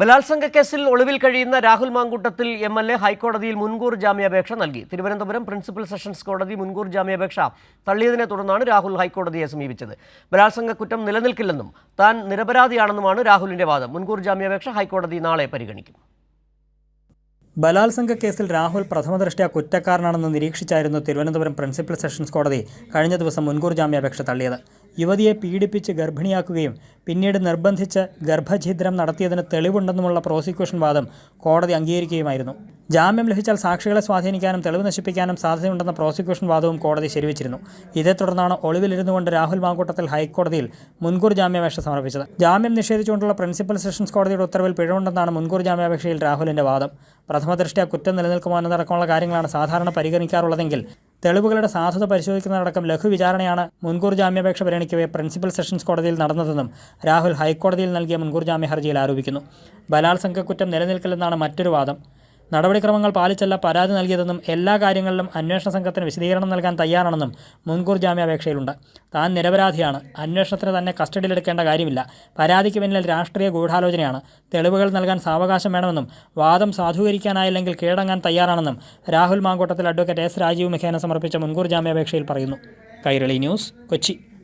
ബലാത്സംഗ കേസിൽ ഒളിവിൽ കഴിയുന്ന Rahul Mamkootathil M L A ഹൈക്കോടതിയിൽ മുൻകൂർ ജാമ്യാപേക്ഷ നൽകി. തിരുവനന്തപുരം പ്രിൻസിപ്പൽ സെഷൻസ് കോടതി മുൻകൂർ ജാമ്യാപേക്ഷ തള്ളിയതിനെ തുടർന്നാണ് രാഹുൽ ഹൈക്കോടതിയെ സമീപിച്ചത്. ബലാത്സംഗ കുറ്റം നിലനിൽക്കില്ലെന്നും താൻ നിരപരാധിയാണെന്നുമാണ് രാഹുലിന്റെ വാദം. മുൻകൂർ ജാമ്യാപേക്ഷ ഹൈക്കോടതി നാളെ പരിഗണിക്കും. ബലാത്സംഗ കേസിൽ രാഹുൽ പ്രഥമദൃഷ്ട്യാ കുറ്റക്കാരനാണെന്ന് നിരീക്ഷിച്ചായിരുന്നു തിരുവനന്തപുരം പ്രിൻസിപ്പൽ സെഷൻസ് കോടതി കഴിഞ്ഞ ദിവസം മുൻകൂർ ജാമ്യാപേക്ഷ തള്ളിയത്. യുവതിയെ പീഡിപ്പിച്ച് ഗർഭിണിയാക്കുകയും പിന്നീട് നിർബന്ധിച്ച് ഗർഭഛിദ്രം നടത്തിയതിന് തെളിവുണ്ടെന്നുമുള്ള പ്രോസിക്യൂഷൻ വാദം കോടതി അംഗീകരിക്കുകയുമായിരുന്നു. ജാമ്യം ലഭിച്ചാൽ സാക്ഷികളെ സ്വാധീനിക്കാനും തെളിവ് നശിപ്പിക്കാനും സാധ്യതയുണ്ടെന്ന പ്രോസിക്യൂഷൻ വാദവും കോടതി ശരിവച്ചിരുന്നു. ഇതേ തുടർന്നാണ് ഒളിവിലിരുന്നുകൊണ്ട് രാഹുൽ മാങ്കൂട്ടത്തിൽ ഹൈക്കോടതിയിൽ മുൻകൂർ ജാമ്യാപേക്ഷ സമർപ്പിച്ചത്. ജാമ്യം നിഷേധിച്ചുകൊണ്ടുള്ള പ്രിൻസിപ്പൽ സെഷൻസ് കോടതിയുടെ ഉത്തരവിൽ പിഴവുണ്ടെന്നാണ് മുൻകൂർ ജാമ്യാപേക്ഷയിൽ രാഹുലിന്റെ വാദം. പ്രഥമദൃഷ്ട്യാ കുറ്റം നിലനിൽക്കുമോ എന്നതടക്കമുള്ള കാര്യങ്ങളാണ് സാധാരണ പരിഗണിക്കാറുള്ളതെങ്കിൽ തെളിവുകളുടെ സാധുത പരിശോധിക്കുന്നതടക്കം ലഘു വിചാരണയാണ് മുൻകൂർ ജാമ്യാപേക്ഷ പരിഗണിക്കവേ പ്രിൻസിപ്പൽ സെഷൻസ് കോടതിയിൽ നടന്നതെന്നും രാഹുൽ ഹൈക്കോടതിയിൽ നൽകിയ മുൻകൂർ ജാമ്യ ഹർജിയിൽ ആരോപിക്കുന്നു. ബലാത്സംഗ കുറ്റം നിലനിൽക്കില്ലെന്നാണ് മറ്റൊരു വാദം. നടപടിക്രമങ്ങൾ പാലിച്ചല്ല പരാതി നൽകിയതെന്നും എല്ലാ കാര്യങ്ങളിലും അന്വേഷണ സംഘത്തിന് വിശദീകരണം നൽകാൻ തയ്യാറാണെന്നും മുൻകൂർ ജാമ്യാപേക്ഷയിലുണ്ട്. താൻ നിരപരാധിയാണ്. അന്വേഷണത്തിന് തന്നെ കസ്റ്റഡിയിലെടുക്കേണ്ട കാര്യമില്ല. പരാതിക്ക് പിന്നിൽ രാഷ്ട്രീയ ഗൂഢാലോചനയാണ്. തെളിവുകൾ നൽകാൻ സാവകാശം വേണമെന്നും വാദം സാധൂകരിക്കാനായില്ലെങ്കിൽ കീഴടങ്ങാൻ തയ്യാറാണെന്നും രാഹുൽ മാങ്കോട്ടത്തിൽ അഡ്വക്കേറ്റ് എസ് രാജീവ് മുഖേന സമർപ്പിച്ച മുൻകൂർ ജാമ്യാപേക്ഷയിൽ പറയുന്നു. കൈരളി ന്യൂസ് കൊച്ചി.